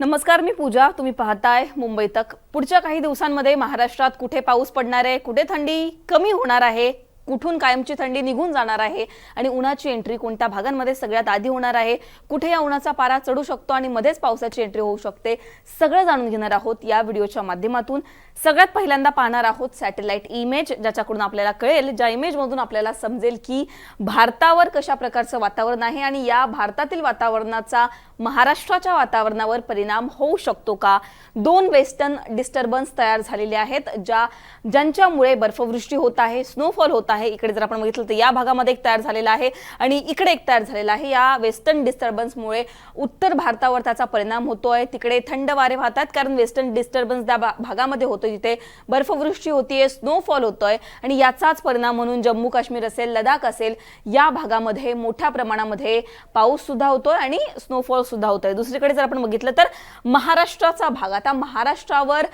नमस्कार मी पूजा. तुम्ही पाहताय मुंबई तक. पुढच्या काही दिवसांमध्ये महाराष्ट्रात कुठे पाऊस पडणार आहे कुठे थंडी कमी होणार आहे कुठून कायमची थंडी निघून जाणार आहे आणि उन्हाची एंट्री कोणत्या भागांमध्ये सगळ्यात आधी होणार आहे? कुठे या उन्हाचा पारा चढू शकतो आणि मध्येच पावसाची एंट्री होऊ शकते? सगळं जाणून घेणार आहोत या व्हिडिओच्या माध्यमातून. सगळ्यात पहिल्यांदा पाहणार आहोत सॅटेलाइट इमेज ज्याच्याकडून आपल्याला कळेल ज्या इमेजमधून आपल्याला समजेल की भारतावर कशा प्रकारचं वातावरण आहे आणि या भारतातील वातावरणाचा महाराष्ट्राच्या वातावरणावर परिणाम होऊ शकतो का? दोन वेस्टर्न डिस्टर्बन्स तयार झालेले आहेत ज्या ज्यांच्यामुळे बर्फवृष्टी होत आहे स्नोफॉल होत आहे. इकडे जर आपण बघितलं तर या भागामध्ये एक तयार झालेला आहे आणि इकडे एक तयार झालेला आहे. या वेस्टर्न डिस्टर्बन्समुळे उत्तर भारतावर त्याचा परिणाम होतो आहे तिकडे थंड वारे वाहतात कारण वेस्टर्न डिस्टर्बन्स त्या भा- भागामध्ये होतो जिथे बर्फवृष्टी होतीये स्नोफॉल होतोय आणि याचाच परिणाम म्हणून जम्मू काश्मीर असेल लडाख असेल या भागामध्ये मोठ्या प्रमाणामध्ये पाऊस सुद्धा होतोय आणि स्नोफॉल सुद्धा होतोय. दुसरीकडे जर आपण बघितलं तर महाराष्ट्राचा भाग आता महाराष्ट्रावर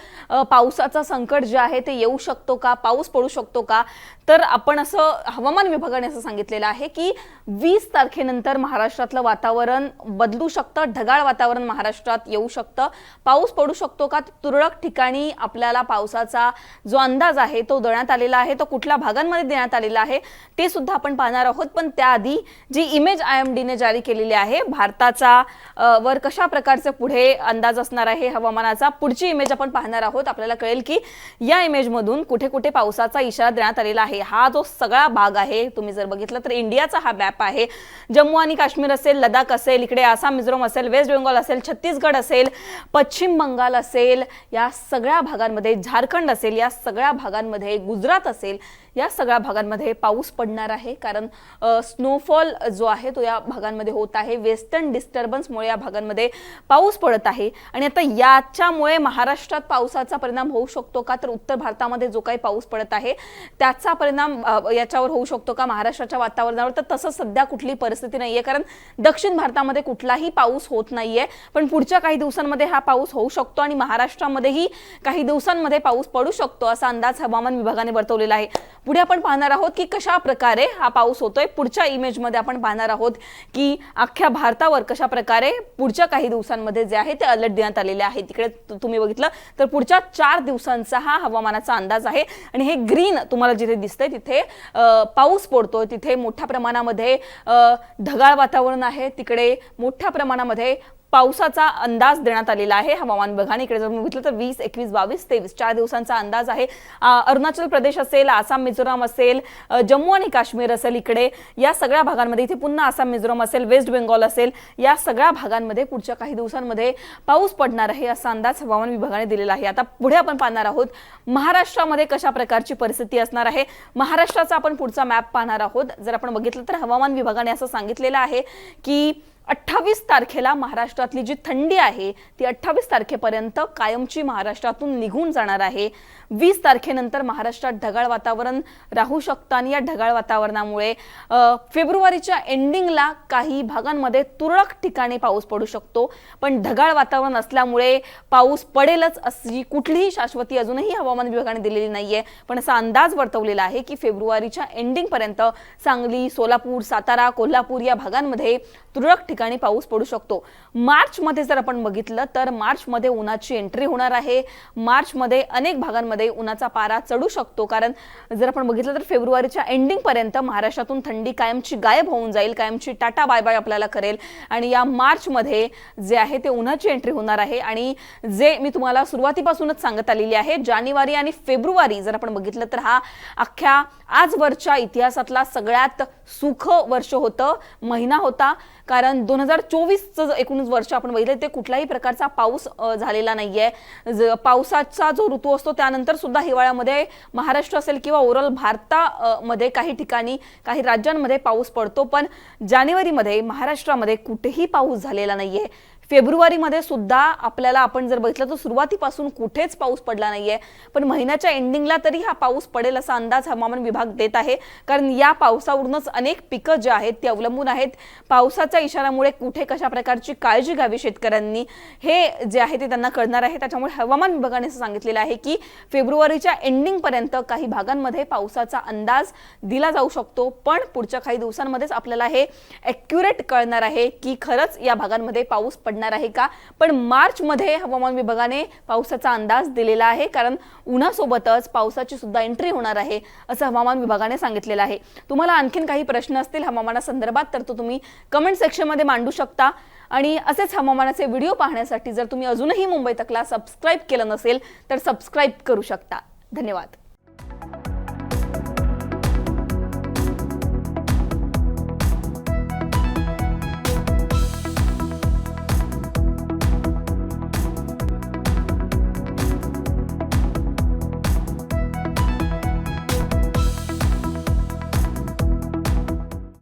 पावसाचं संकट जे आहे ते येऊ शकतो का? पाऊस पडू शकतो का? तर आपण असं हवामान विभागाने असं सांगितलेलं आहे की वीस तारखेनंतर महाराष्ट्रातलं वातावरण बदलू शकतं ढगाळ वातावरण महाराष्ट्रात येऊ शकतं. पाऊस पडू शकतो का? तुरळक ठिकाणी आपल्याला पावसाचा जो अंदाज आहे तो देण्यात आलेला आहे तो कुठल्या भागांमध्ये देण्यात आलेला आहे ते सुद्धा आपण पाहणार आहोत. पण त्याआधी जी इमेज आय एम डीने जारी केलेली आहे भारताचा वर कशा प्रकारचे पुढे अंदाज असणार आहे हवामानाचा पुढची इमेज आपण पाहणार आहोत. आपल्याला कळेल की या इमेजमधून कुठे कुठे पावसाचा इशारा देण्यात आलेला आहे. हा जो सगळा भाग आहे. तुम्ही जर बघितलं तर इंडियाचा हा मॅप आहे. जम्मू आणि काश्मीर असेल लडाख असेल इकडे आसाम मिझोरम असेल वेस्ट बेंगॉल असेल छत्तीसगड असेल पश्चिम बंगाल असेल या सगळ्या भागांमध्ये झारखंड असेल या सगळ्या भागांमध्ये गुजरात असेल या सगळ्या भागांमध्ये पाऊस पडणार आहे. कारण स्नोफॉल जो आहे तो या भागांमध्ये होत आहे. वेस्टर्न डिस्टर्बन्समुळे या भागांमध्ये पाऊस पडत आहे. आणि आता याच्यामुळे महाराष्ट्रात पावसाचा परिणाम होऊ शकतो का? तर उत्तर भारतामध्ये जो काही पाऊस पडत आहे त्याचा परिणाम याच्यावर होऊ शकतो का? महाराष्ट्राच्या वातावरणावर तर तसं सध्या कुठली परिस्थिती नाहीये. कारण दक्षिण भारतामध्ये कुठलाही पाऊस होत नाहीये. पण पुढच्या काही दिवसांमध्ये हा पाऊस होऊ शकतो आणि महाराष्ट्रामध्येही काही दिवसांमध्ये पाऊस पडू शकतो असा अंदाज हवामान विभागाने वर्तवलेला आहे. पुढे आपण पाहणार आहोत की कशा प्रकारे हा पाऊस होतोय. पुढच्या इमेजमध्ये आपण पाहणार आहोत की अख्ख्या भारतावर कशा प्रकारे पुढच्या काही दिवसांमध्ये जे आहे ते अलर्ट देण्यात आलेले आहे. तिकडे तुम्ही बघितलं तर पुढच्या चार दिवसांचा हा हवामानाचा अंदाज आहे. आणि हे ग्रीन तुम्हाला जिथे दिसतंय तिथे पाऊस पडतोय. तिथे मोठ्या प्रमाणामध्ये ढगाळ वातावरण आहे. तिकडे मोठ्या प्रमाणामध्ये पावसाचा अंदाज देण्यात आलेला आहे. हवामान विभागाने इकडे जर बघितलं तर वीस एकवीस बावीस तेवीस चार दिवसांचा अंदाज आहे. अरुणाचल प्रदेश असेल आसाम मिझोराम असेल जम्मू आणि काश्मीर असेल इकडे या सगळ्या भागांमध्ये इथे पुन्हा आसाम मिझोराम असेल वेस्ट बेंगॉल असेल या सगळ्या भागांमध्ये पुढच्या काही दिवसांमध्ये पाऊस पडणार आहे असा अंदाज हवामान विभागाने दिलेला आहे. आता पुढे आपण पाहणार आहोत महाराष्ट्रामध्ये कशा प्रकारची परिस्थिती असणार आहे? महाराष्ट्राचा आपण पुढचा मॅप पाहणार आहोत. जर आपण बघितलं तर हवामान विभागाने असं सांगितलेलं आहे की अठ्ठावीस तारखेला महाराष्ट्रातली जी थंडी आहे ती अठ्ठावीस तारखेपर्यंत कायमची महाराष्ट्रातून निघून जाणार आहे. वीस तारखेनंतर महाराष्ट्रात ढगाळ वातावरण राहू शकतं आणि या ढगाळ वातावरणामुळे फेब्रुवारीच्या एंडिंगला काही भागांमध्ये तुरळक ठिकाणी पाऊस पडू शकतो. पण ढगाळ वातावरण असल्यामुळे पाऊस पडेलच अशी कुठलीही शाश्वती अजूनही हवामान विभागाने दिलेली नाहीये. पण असा अंदाज वर्तवलेला आहे की फेब्रुवारीच्या एंडिंगपर्यंत सांगली सोलापूर सातारा कोल्हापूर या भागांमध्ये तुरळक ठिकाणी पाऊस पडू शकतो. मार्चमध्ये जर आपण बघितलं तर मार्चमध्ये उन्हाची एंट्री होणार आहे. मार्चमध्ये अनेक भागांमध्ये उन्हाचा पारा चढू शकतो. कारण जर आपण बघितलं तर फेब्रुवारीच्या एंडिंगपर्यंत महाराष्ट्रातून थंडी कायमची गायब होऊन जाईल. कायमची टाटा बाय बाय आपल्याला करेल. आणि या मार्चमध्ये जे आहे ते उन्हाची एंट्री होणार आहे. आणि जे मी तुम्हाला सुरुवातीपासूनच सांगत आलेली आहे जानेवारी आणि फेब्रुवारी जर आपण बघितलं तर हा अख्ख्या आजवरच्या इतिहासातला सगळ्यात सुख वर्ष होतं महिना होता. कारण दोन हजार चोवीसचं एकूणच वर्ष आपण बघितलं ते कुठल्याही प्रकारचा पाऊस झालेला नाही ज- पावसाचा जो ऋतू असतो त्यानंतर सुद्धा हिवाळ्यामध्ये महाराष्ट्र असेल किंवा ओव्हरऑल भारतामध्ये काही ठिकाणी काही राज्यांमध्ये पाऊस पडतो. पण जानेवारीमध्ये महाराष्ट्रामध्ये कुठेही पाऊस झालेला नाही आहे फेब्रुवारीमध्ये सुद्धा आपल्याला आपण जर बघितलं तर सुरुवातीपासून कुठेच पाऊस पडला नाहीये. पण महिन्याच्या एंडिंगला तरी हा पाऊस पडेल असा अंदाज हवामान विभाग देत आहे. कारण या पावसावरूनच अनेक पिकं जे आहेत ती अवलंबून आहेत. पावसाच्या इशाऱ्यामुळे कुठे कशा प्रकारची काळजी घ्यावी शेतकऱ्यांनी हे जे आहे ते त्यांना कळणार आहे. त्याच्यामुळे हवामान विभागाने असं सांगितलेलं आहे की फेब्रुवारीच्या एंडिंगपर्यंत काही भागांमध्ये पावसाचा अंदाज दिला जाऊ शकतो. पण पुढच्या काही दिवसांमध्येच आपल्याला हे ॲक्युरेट कळणार आहे की खरंच या भागांमध्ये पाऊस पडणार वाढणार आहे का? पण मार्चमध्ये हवामान विभागाने पावसाचा अंदाज दिलेला आहे. कारण उन्हासोबतच पावसाची सुद्धा एंट्री होणार आहे असं हवामान विभागाने सांगितलेलं आहे. तुम्हाला आणखीन काही प्रश्न असतील हवामानासंदर्भात तर तो तुम्ही कमेंट सेक्शनमध्ये मांडू शकता. आणि असेच हवामानाचे व्हिडिओ पाहण्यासाठी जर तुम्ही अजूनही मुंबई तकला सबस्क्राईब केलं नसेल तर सबस्क्राईब करू शकता. धन्यवाद.